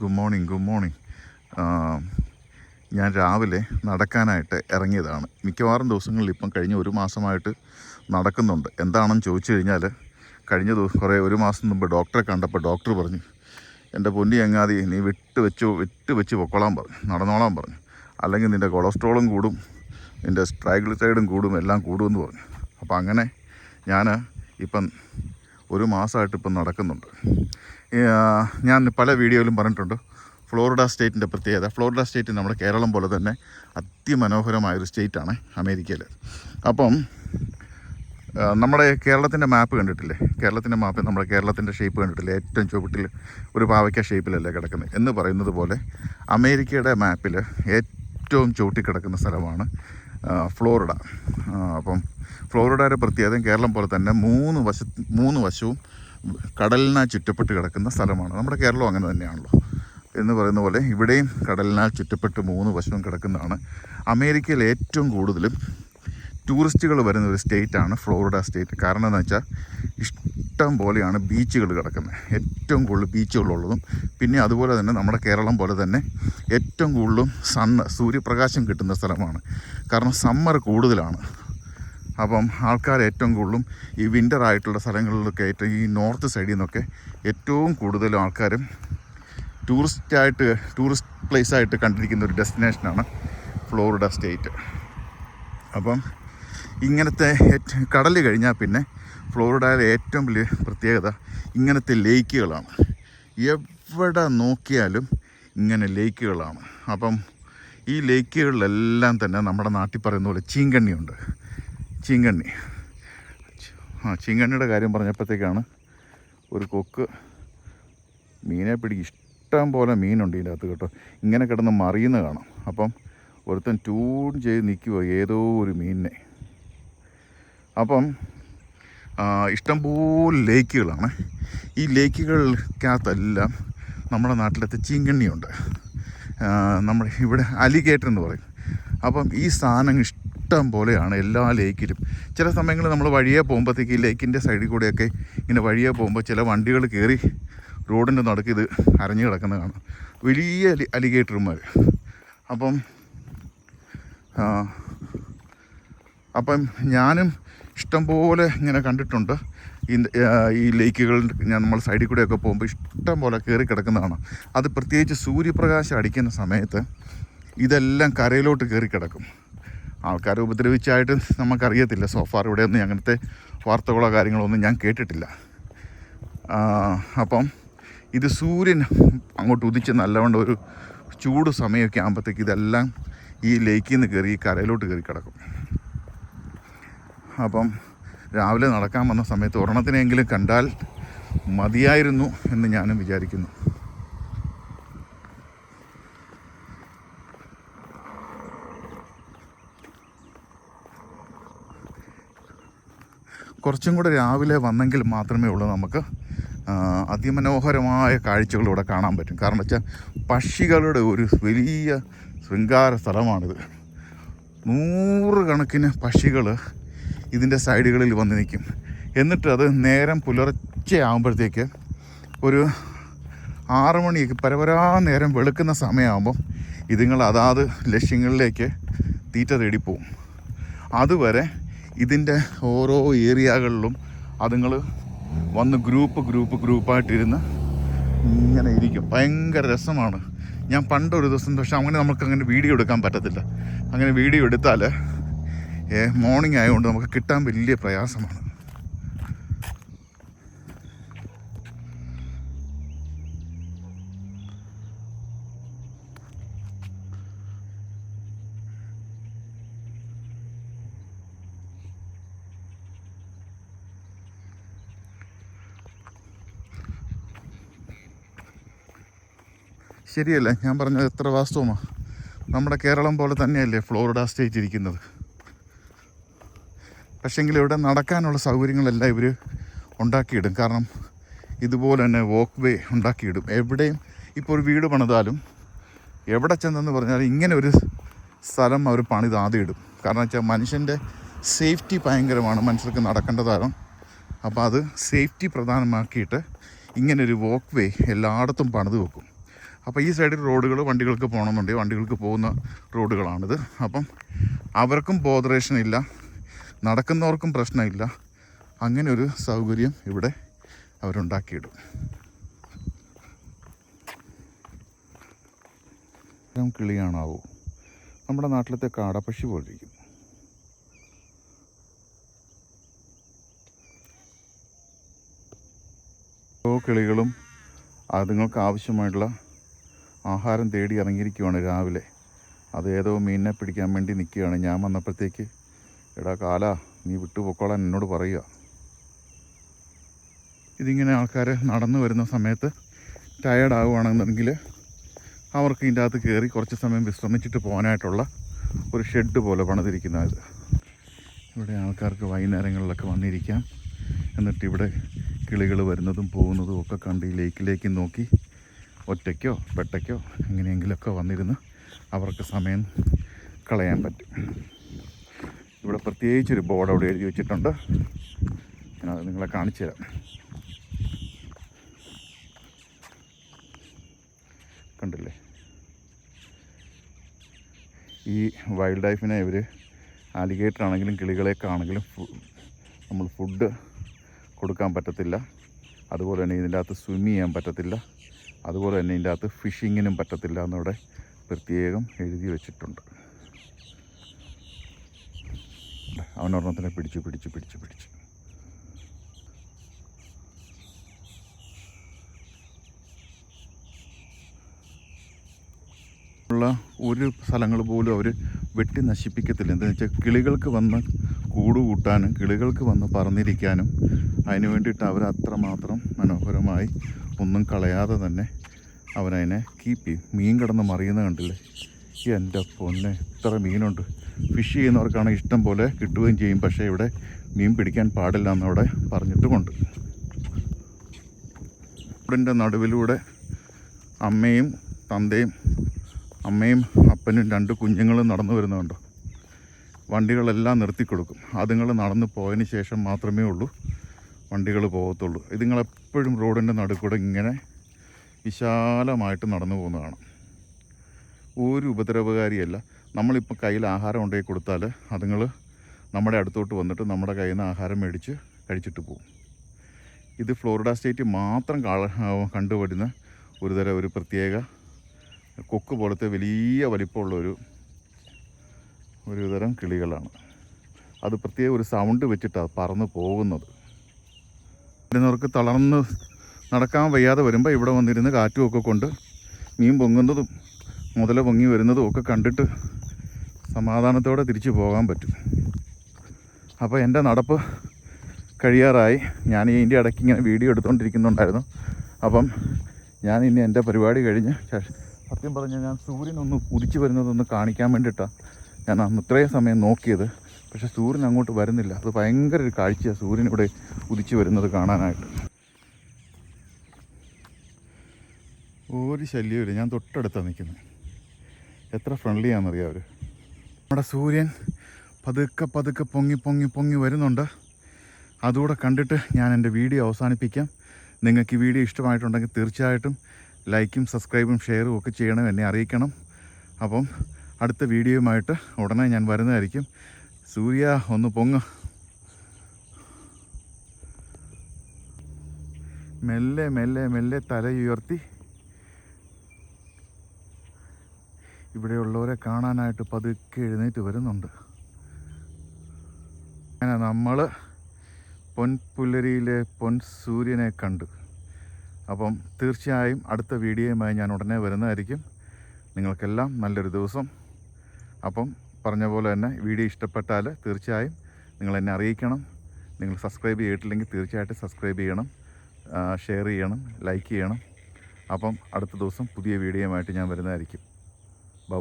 Good morning good morning ഞാൻ രാവിലെ നടക്കാനായിട്ട് ഇറങ്ങിയതാണ്. മിക്കവാറും ദിവസങ്ങളിൽ ഇപ്പം കഴിഞ്ഞ ഒരു മാസമായിട്ട് നടക്കുന്നുണ്ട്. എന്താണെന്ന് ചോദിച്ചു കഴിഞ്ഞാൽ കഴിഞ്ഞ ദിവസം കുറേ ഒരു മാസം മുമ്പ് ഡോക്ടറെ കണ്ടപ്പോൾ ഡോക്ടർ പറഞ്ഞു എന്റെ പൊന്നി എങ്ങാതി നീ വിട്ട് വെച്ചു വിട്ട് വെച്ച് പൊക്കോളാൻ പറഞ്ഞു നടന്നോളാൻ പറഞ്ഞു. അല്ലെങ്കിൽ നിന്റെ കൊളസ്ട്രോളും കൂടും നിന്റെ സ്ട്രൈഗ്ലിസൈഡും കൂടും എല്ലാം കൂടുമെന്ന് പറഞ്ഞു. അപ്പോൾ അങ്ങനെ ഞാൻ ഇപ്പം ഒരു മാസമായിട്ട് ഇപ്പം നടക്കുന്നുണ്ട്. ഞാൻ പല വീഡിയോയിലും പറഞ്ഞിട്ടുണ്ട്. ഫ്ലോറിഡ സ്റ്റേറ്റിന്റെ പ്രത്യേകത. ഫ്ലോറിഡ സ്റ്റേറ്റ് നമ്മുടെ കേരളം പോലെ തന്നെ അതിമനോഹരമായൊരു സ്റ്റേറ്റാണ് അമേരിക്കയിൽ അപ്പം നമ്മുടെ കേരളത്തിന്റെ മാപ്പ് കണ്ടിട്ടില്ലേ? കേരളത്തിന്റെ മാപ്പ് നമ്മുടെ കേരളത്തിന്റെ ഷേപ്പ് കണ്ടിട്ടില്ലേ? ഏറ്റവും ചുവട്ടിൽ ഒരു പാവയ്ക്ക ഷേപ്പിലല്ലേ കിടക്കുന്നത് എന്ന് പറയുന്നത് പോലെ അമേരിക്കയുടെ മാപ്പിൽ ഏറ്റവും ചുവട്ടി കിടക്കുന്ന സ്ഥലമാണ് ഫ്ലോറിഡ. അപ്പം ഫ്ലോറിഡയുടെ പ്രത്യേകത കേരളം പോലെ തന്നെ മൂന്ന് വശ മൂന്ന് വശവും കടലിനാൽ ചുറ്റപ്പെട്ട് കിടക്കുന്ന സ്ഥലമാണ്. നമ്മുടെ കേരളം അങ്ങനെ തന്നെയാണല്ലോ. എന്ന് പറയുന്ന പോലെ ഇവിടെയും കടലിനാൽ ചുറ്റപ്പെട്ട് മൂന്ന് വശവും കിടക്കുന്നതാണ്. അമേരിക്കയിൽ ഏറ്റവും കൂടുതലും ടൂറിസ്റ്റുകൾ വരുന്ന ഒരു സ്റ്റേറ്റാണ് ഫ്ലോറിഡ സ്റ്റേറ്റ്. കാരണം എന്ന് വെച്ചാൽ ഇഷ്ടം പോലെയാണ് ബീച്ചുകൾ കിടക്കുന്നത്. ഏറ്റവും കൂടുതൽ ബീച്ചുകളുള്ളതും പിന്നെ അതുപോലെ തന്നെ നമ്മുടെ കേരളം പോലെ തന്നെ ഏറ്റവും കൂടുതലും സണ്ണ് സൂര്യപ്രകാശം കിട്ടുന്ന സ്ഥലമാണ്. കാരണം സമ്മർ കൂടുതലാണ്. അപ്പം ആൾക്കാർ ഏറ്റവും കൂടുതലും ഈ വിന്റർ ആയിട്ടുള്ള സ്ഥലങ്ങളിലൊക്കെ ഏറ്റവും ഈ നോർത്ത് സൈഡിൽ നിന്നൊക്കെ ഏറ്റവും കൂടുതൽ ആൾക്കാരും ടൂറിസ്റ്റായിട്ട് ടൂറിസ്റ്റ് പ്ലേസ് ആയിട്ട് കണ്ടിരിക്കുന്ന ഒരു ഡെസ്റ്റിനേഷനാണ് ഫ്ലോറിഡ സ്റ്റേറ്റ് അപ്പം ഇങ്ങനത്തെ കടൽ കഴിഞ്ഞാൽ പിന്നെ ഫ്ലോറിഡയിലെ ഏറ്റവും വലിയ പ്രത്യേകത ഇങ്ങനത്തെ ലേക്കുകളാണ്. എവിടെ നോക്കിയാലും ഇങ്ങനെ ലേക്കുകളാണ്. അപ്പം ഈ ലേക്കുകളിലെല്ലാം തന്നെ നമ്മുടെ നാട്ടിൽ പറയുന്ന പോലെ ചീങ്കണ്ണിയുണ്ട്. ചീങ്കണ്ണി ആ ചീങ്കണ്ണിയുടെ കാര്യം പറഞ്ഞപ്പോഴത്തേക്കാണ് ഒരു കൊക്ക് മീനെ പിടിക്കും. ഇഷ്ടം പോലെ മീനുണ്ട് ഇതിന്റെ അകത്ത് കേട്ടോ. ഇങ്ങനെ കിടന്ന് മറിയുന്ന കാണാം. അപ്പം ഒരുത്തൻ ട്യൂൺ ചെയ്ത് നിൽക്കുക ഏതോ ഒരു മീനിനെ. അപ്പം ഇഷ്ടംപോലെ ലേക്കുകളാണ്. ഈ ലേക്കുകൾക്കകത്തെല്ലാം നമ്മുടെ നാട്ടിലത്തെ ചീങ്കണ്ണിയുണ്ട് നമ്മുടെ ഇവിടെ അലിഗേറ്റർ എന്ന് പറയും. അപ്പം ഈ സാധനം ഇഷ്ടം പോലെയാണ് എല്ലാ ലേക്കിലും. ചില സമയങ്ങളിൽ നമ്മൾ വഴിയെ പോകുമ്പോഴത്തേക്ക് ഈ ലേക്കിന്റെ സൈഡിൽ കൂടെയൊക്കെ ഇങ്ങനെ വഴിയെ പോകുമ്പോൾ ചില വണ്ടികൾ കയറി റോഡിന്റെ നടുക്ക് ഇത് അരഞ്ഞു കിടക്കുന്ന കാണാം. വലിയ അലി അലിഗേറ്റർമാർ. അപ്പം അപ്പം ഞാനും ഇഷ്ടംപോലെ ഇങ്ങനെ കണ്ടിട്ടുണ്ട്. ഈ ലേക്കുകൾ ഞാൻ നമ്മൾ സൈഡിൽ കൂടെയൊക്കെ പോകുമ്പോൾ ഇഷ്ടം പോലെ കയറി കിടക്കുന്നതാണ് അത് പ്രത്യേകിച്ച് സൂര്യപ്രകാശം അടിക്കുന്ന സമയത്ത് ഇതെല്ലാം കരയിലോട്ട് കയറി കിടക്കും. ആൾക്കാരെ ഉപദ്രവിച്ചായിട്ട് നമുക്കറിയത്തില്ല. സോഫാർ ഇവിടെ ഒന്നും അങ്ങനത്തെ വാർത്തകളോ കാര്യങ്ങളോ ഒന്നും ഞാൻ കേട്ടിട്ടില്ല. അപ്പം ഇത് സൂര്യൻ അങ്ങോട്ട് ഉദിച്ച് നല്ലവണ്ണം ഒരു ചൂട് സമയമൊക്കെ ആകുമ്പോഴത്തേക്ക് ഇതെല്ലാം ഈ ലേക്കിൽ നിന്ന് കയറി ഈ കരയിലോട്ട് കയറി കിടക്കും. അപ്പം രാവിലെ നടക്കാൻ വന്ന സമയത്ത് ഒരെണ്ണത്തിനെങ്കിലും കണ്ടാൽ മതിയായിരുന്നു എന്ന് ഞാനും വിചാരിക്കുന്നു. കുറച്ചും കൂടെ രാവിലെ വന്നെങ്കിൽ മാത്രമേ ഉള്ളൂ നമുക്ക് അതിമനോഹരമായ കാഴ്ചകൾ ഇവിടെ കാണാൻ പറ്റും. കാരണം വെച്ചാൽ പക്ഷികളുടെ ഒരു വലിയ ശൃംഗാര സ്ഥലമാണിത്. നൂറുകണക്കിന് പക്ഷികൾ ഇതിന്റെ സൈഡുകളിൽ വന്ന് നിൽക്കും. എന്നിട്ട് അത് നേരം പുലർച്ചയാകുമ്പോഴത്തേക്ക് ഒരു ആറ് മണിയൊക്കെ പരപരാ നേരം വെളുക്കുന്ന സമയമാകുമ്പം ഇതുങ്ങൾ അതാത് ലക്ഷ്യങ്ങളിലേക്ക് തീറ്റ തേടി തേടിപ്പോവും അതുവരെ ഇതിന്റെ ഓരോ ഏരിയകളിലും അതുങ്ങൾ വന്ന് ഗ്രൂപ്പ് ഗ്രൂപ്പ് ഗ്രൂപ്പായിട്ടിരുന്ന് ഇങ്ങനെ ഇരിക്കും. ഭയങ്കര രസമാണ്. ഞാൻ പണ്ടൊരു ദിവസം പക്ഷെ അങ്ങനെ നമുക്ക് അങ്ങനെ വീഡിയോ എടുക്കാൻ പറ്റത്തില്ല. അങ്ങനെ വീഡിയോ എടുത്താൽ മോർണിംഗ് ആയതുകൊണ്ട് നമുക്ക് കിട്ടാൻ വലിയ പ്രയാസമാണ്. ശരിയല്ലേ? ഞാൻ പറഞ്ഞത് എത്ര വാസ്തവമാണ് നമ്മുടെ കേരളം പോലെ തന്നെയല്ലേ ഫ്ലോറിഡ സ്റ്റേറ്റ് ഇരിക്കുന്നത്. പക്ഷേങ്കിൽ ഇവിടെ നടക്കാനുള്ള സൗകര്യങ്ങളെല്ലാം ഇവർ ഉണ്ടാക്കിയിടും. കാരണം ഇതുപോലെ തന്നെ വോക്ക് വേ ഉണ്ടാക്കിയിടും. എവിടെയും ഇപ്പോൾ ഒരു വീട് പണിതാലും എവിടെ ചെന്നെന്ന് പറഞ്ഞാൽ ഇങ്ങനെ ഒരു സ്ഥലം അവർ പണിത് ആദ്യം ഇടും. കാരണം വെച്ചാൽ മനുഷ്യന്റെ സേഫ്റ്റി ഭയങ്കരമാണ് മനുഷ്യർക്ക് നടക്കേണ്ടതാണ് അപ്പോൾ അത് സേഫ്റ്റി പ്രധാനമാക്കിയിട്ട് ഇങ്ങനൊരു വോക്ക് വേ എല്ലായിടത്തും പണിത് വെക്കും. അപ്പോൾ ഈ സൈഡിൽ റോഡുകൾ വണ്ടികൾക്ക് പോകണമെന്നുണ്ടെങ്കിൽ വണ്ടികൾക്ക് പോകുന്ന റോഡുകളാണിത് അപ്പം അവർക്കും ബോധറേഷൻ ഇല്ല. നടക്കുന്നവർക്കും പ്രശ്നമില്ല. അങ്ങനെ ഒരു സൗകര്യം ഇവിടെ അവരുണ്ടാക്കിയിടും. കിളിയാണാവോ? നമ്മുടെ നാട്ടിലത്തെ കാടപ്പക്ഷി പോലിരിക്കും ഓരോ കിളികളും അതുങ്ങൾക്ക് ആവശ്യമായിട്ടുള്ള ആഹാരം തേടി ഇറങ്ങിയിരിക്കുവാണ് രാവിലെ. അത് ഏതോ മീനിനെ പിടിക്കാൻ വേണ്ടി നിൽക്കുകയാണ്. ഞാൻ വന്നപ്പോഴത്തേക്ക് എടാ കാല നീ വിട്ടു പൊക്കോളാൻ എന്നോട് പറയുക. ഇതിങ്ങനെ ആൾക്കാർ നടന്നു വരുന്ന സമയത്ത് ടയേർഡ് ആവുകയാണെന്നുണ്ടെങ്കിൽ അവർക്ക് ഇതിന്റെ അകത്ത് കയറി കുറച്ച് സമയം വിശ്രമിച്ചിട്ട് പോകാനായിട്ടുള്ള ഒരു ഷെഡ് പോലെ പണിതിരിക്കുന്നത് ഇവിടെ ആൾക്കാർക്ക് വൈകുന്നേരങ്ങളിലൊക്കെ വന്നിരിക്കാം. എന്നിട്ട് ഇവിടെ കിളികൾ വരുന്നതും പോകുന്നതും ഒക്കെ കണ്ട് ഈ ലേക്കിലേക്ക് നോക്കി ഒറ്റയ്ക്കോ പെട്ടയ്ക്കോ എങ്ങനെയെങ്കിലുമൊക്കെ വന്നിരുന്ന് അവർക്ക് സമയം കളയാൻ പറ്റും. ഇവിടെ പ്രത്യേകിച്ചൊരു ബോർഡ് അവിടെ എഴുതി വെച്ചിട്ടുണ്ട്. ഞാനത് നിങ്ങളെ കാണിച്ചു തരാം. കണ്ടില്ലേ? ഈ വൈൽഡ് ലൈഫിനെ ഇവർ ആലിഗേറ്ററാണെങ്കിലും കിളികളെയൊക്കെ ആണെങ്കിലും നമ്മൾ ഫുഡ് കൊടുക്കാൻ പറ്റത്തില്ല. അതുപോലെ തന്നെ ഇതിന്റെ അകത്ത് സ്വിം ചെയ്യാൻ പറ്റത്തില്ല. അതുപോലെ തന്നെ ഇതിന്റെ അകത്ത് ഫിഷിങ്ങിനും പറ്റത്തില്ല എന്നിവിടെ പ്രത്യേകം എഴുതി വെച്ചിട്ടുണ്ട്. അവനൊരെണ്ണത്തിനെ പിടിച്ച് പിടിച്ച് പിടിച്ച് പിടിച്ച്. ഉള്ള ഒരു സ്ഥലങ്ങൾ പോലും അവർ വെട്ടി നശിപ്പിക്കത്തില്ല. എന്താണെന്ന് വെച്ചാൽ കിളികൾക്ക് വന്ന് കൂടുകൂട്ടാനും കിളികൾക്ക് വന്ന് പറന്നിരിക്കാനും അതിന് വേണ്ടിയിട്ട് അവർ അത്രമാത്രം മനോഹരമായി ഒന്നും കളയാതെ തന്നെ അവനതിനെ കീപ്പ് ചെയ്യും. മീൻ കിടന്ന് മറിയുന്ന കണ്ടില്ലേ? എന്റെ പൊന്നെ ഇത്ര മീനുണ്ട്. ഫിഷ് ചെയ്യുന്നവർക്കാണ് ഇഷ്ടം പോലെ കിട്ടുകയും ചെയ്യും. പക്ഷേ ഇവിടെ മീൻ പിടിക്കാൻ പാടില്ല എന്നവിടെ പറഞ്ഞിട്ടുമുണ്ട്. റോഡിന്റെ നടുവിലൂടെ അമ്മയും തന്തയും അമ്മയും അപ്പനും രണ്ട് കുഞ്ഞുങ്ങളും നടന്നു വരുന്നുണ്ടോ. വണ്ടികളെല്ലാം നിർത്തിക്കൊടുക്കും. അതുങ്ങൾ നടന്നു പോയതിന് ശേഷം മാത്രമേ ഉള്ളൂ. വണ്ടികൾ പോകത്തുള്ളൂ. ഇത് നിങ്ങളെപ്പോഴും റോഡിന്റെ നടുക്കൂടെ ഇങ്ങനെ വിശാലമായിട്ട് നടന്നു പോകുന്നതാണ്. ഒരു ഉപദ്രവകാരിയല്ല. നമ്മളിപ്പോൾ കയ്യിൽ ആഹാരം ഉണ്ടാക്കി കൊടുത്താൽ അതുങ്ങൾ നമ്മുടെ അടുത്തോട്ട് വന്നിട്ട് നമ്മുടെ കയ്യിൽ നിന്ന് ആഹാരം മേടിച്ച് കഴിച്ചിട്ട് പോകും. ഇത് ഫ്ലോറിഡ സ്റ്റേറ്റ് മാത്രം കണ്ടുവരുന്ന ഒരു തരം ഒരു പ്രത്യേക കൊക്ക് പോലത്തെ വലിയ വലിപ്പമുള്ള ഒരു ഒരു തരം കിളികളാണ്. അത് പ്രത്യേക ഒരു സൗണ്ട് വെച്ചിട്ടാണ് പറന്ന് പോകുന്നത്. വരുന്നവർക്ക് തളർന്ന് നടക്കാൻ വയ്യാതെ വരുമ്പോൾ ഇവിടെ വന്നിരുന്ന് കാറ്റും ഒക്കെ കൊണ്ട് മീൻ പൊങ്ങുന്നതും മുതല പൊങ്ങി വരുന്നതും ഒക്കെ കണ്ടിട്ട് സമാധാനത്തോടെ തിരിച്ചു പോകാൻ പറ്റും. അപ്പോൾ എന്റെ നടപ്പ് കഴിയാറായി. ഞാൻ ഇതിന്റെ ഇടയ്ക്ക് ഇങ്ങനെ വീഡിയോ എടുത്തുകൊണ്ടിരിക്കുന്നുണ്ടായിരുന്നു അപ്പം ഞാൻ ഇനി എന്റെ പരിപാടി കഴിഞ്ഞ് സത്യം പറഞ്ഞാൽ ഞാൻ സൂര്യനൊന്ന് ഉദിച്ചു വരുന്നതൊന്ന് കാണിക്കാൻ വേണ്ടിയിട്ടാണ് ഞാൻ അന്ന് ഇത്രയും സമയം നോക്കിയത്. പക്ഷേ സൂര്യൻ അങ്ങോട്ട് വരുന്നില്ല. അത് ഭയങ്കര ഒരു കാഴ്ചയാണ് സൂര്യൻ ഇവിടെ ഉദിച്ചു വരുന്നത് കാണാനായിട്ട്. ഒരു ശല്യമില്ല ഞാൻ തൊട്ടടുത്താണ് നിൽക്കുന്നത് എത്ര ഫ്രണ്ട്ലി ആണെന്നറിയാം അവർ നമ്മുടെ സൂര്യൻ പതുക്കെ പതുക്കെ പൊങ്ങി പൊങ്ങി പൊങ്ങി വരുന്നുണ്ട്. അതുകൂടെ കണ്ടിട്ട് ഞാൻ എന്റെ വീഡിയോ അവസാനിപ്പിക്കാം. നിങ്ങൾക്ക് ഈ വീഡിയോ ഇഷ്ടമായിട്ടുണ്ടെങ്കിൽ തീർച്ചയായിട്ടും ലൈക്കും സബ്സ്ക്രൈബും ഷെയറും ഒക്കെ ചെയ്യണം. എന്നെ അറിയിക്കണം. അപ്പം അടുത്ത വീഡിയോയുമായിട്ട് ഉടനെ ഞാൻ വരുന്നതായിരിക്കും. സൂര്യ ഒന്ന് പൊങ്ങ. മെല്ലെ മെല്ലെ മെല്ലെ തലയുയർത്തി ഇവിടെയുള്ളവരെ കാണാനായിട്ട് പതുക്കെ എഴുന്നേറ്റ് വരുന്നുണ്ട്. അങ്ങനെ നമ്മൾ പൊൻപുലരിയിലെ പൊൻ സൂര്യനെ കണ്ടു. അപ്പം തീർച്ചയായും അടുത്ത വീഡിയോയുമായി ഞാൻ ഉടനെ വരുന്നതായിരിക്കും. നിങ്ങൾക്കെല്ലാം നല്ലൊരു ദിവസം. അപ്പം പറഞ്ഞ പോലെ തന്നെ വീഡിയോ ഇഷ്ടപ്പെട്ടാൽ തീർച്ചയായും നിങ്ങൾ എന്നെ അറിയിക്കണം. നിങ്ങൾ സബ്സ്ക്രൈബ് ചെയ്തിട്ടില്ലെങ്കിൽ തീർച്ചയായിട്ടും സബ്സ്ക്രൈബ് ചെയ്യണം. ഷെയർ ചെയ്യണം ലൈക്ക് ചെയ്യണം. അപ്പം അടുത്ത ദിവസം പുതിയ വീഡിയോയുമായിട്ട് ഞാൻ വരുന്നതായിരിക്കും. ബൈ